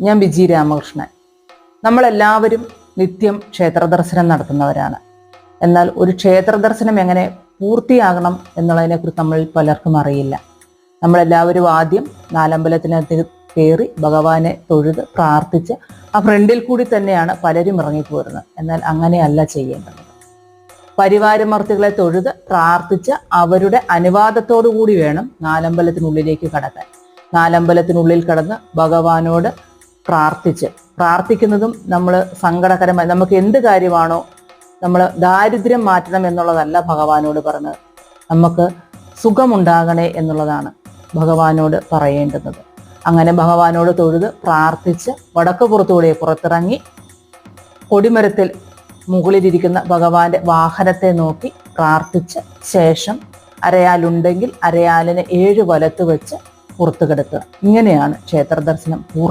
ഞാൻ ബിജി രാമകൃഷ്ണൻ. നമ്മളെല്ലാവരും നിത്യം ക്ഷേത്ര ദർശനം നടത്തുന്നവരാണ്. എന്നാൽ ഒരു ക്ഷേത്ര ദർശനം എങ്ങനെ പൂർത്തിയാകണം എന്നുള്ളതിനെക്കുറിച്ച് നമ്മൾ പലർക്കും അറിയില്ല. നമ്മളെല്ലാവരും ആദ്യം നാലമ്പലത്തിനകത്ത് കയറി ഭഗവാനെ തൊഴുത് പ്രാർത്ഥിച്ച് ആ ഫ്രണ്ടിൽ കൂടി തന്നെയാണ് പലരും ഇറങ്ങിപ്പോരുന്നത്. എന്നാൽ അങ്ങനെയല്ല ചെയ്യേണ്ടത്. പരിവാരമർത്തികളെ തൊഴുത് പ്രാർത്ഥിച്ച് അവരുടെ അനുവാദത്തോടു കൂടി വേണം നാലമ്പലത്തിനുള്ളിലേക്ക് കടക്കാൻ. നാലമ്പലത്തിനുള്ളിൽ കടന്ന് ഭഗവാനോട് പ്രാർത്ഥിച്ച്. പ്രാർത്ഥിക്കുന്നതും നമ്മൾ സങ്കടകരമായി നമുക്ക് എന്ത് കാര്യമാണോ നമ്മൾ ദാരിദ്ര്യം മാറ്റണം എന്നുള്ളതല്ല ഭഗവാനോട് പറഞ്ഞത്. നമുക്ക് സുഖമുണ്ടാകണേ എന്നുള്ളതാണ് ഭഗവാനോട് പറയേണ്ടുന്നത്. അങ്ങനെ ഭഗവാനോട് തൊഴുത് പ്രാർത്ഥിച്ച് വടക്ക് പുറത്തുകൂടെ പുറത്തിറങ്ങി കൊടിമരത്തിൽ മുകളിലിരിക്കുന്ന ഭഗവാന്റെ വാഹനത്തെ നോക്കി പ്രാർത്ഥിച്ച് ശേഷം അരയാലുണ്ടെങ്കിൽ അരയാലിനെ ഏഴ് വലത്ത് വെച്ച് പുറത്തു കിടക്കുക. ഇങ്ങനെയാണ് ക്ഷേത്ര ദർശനം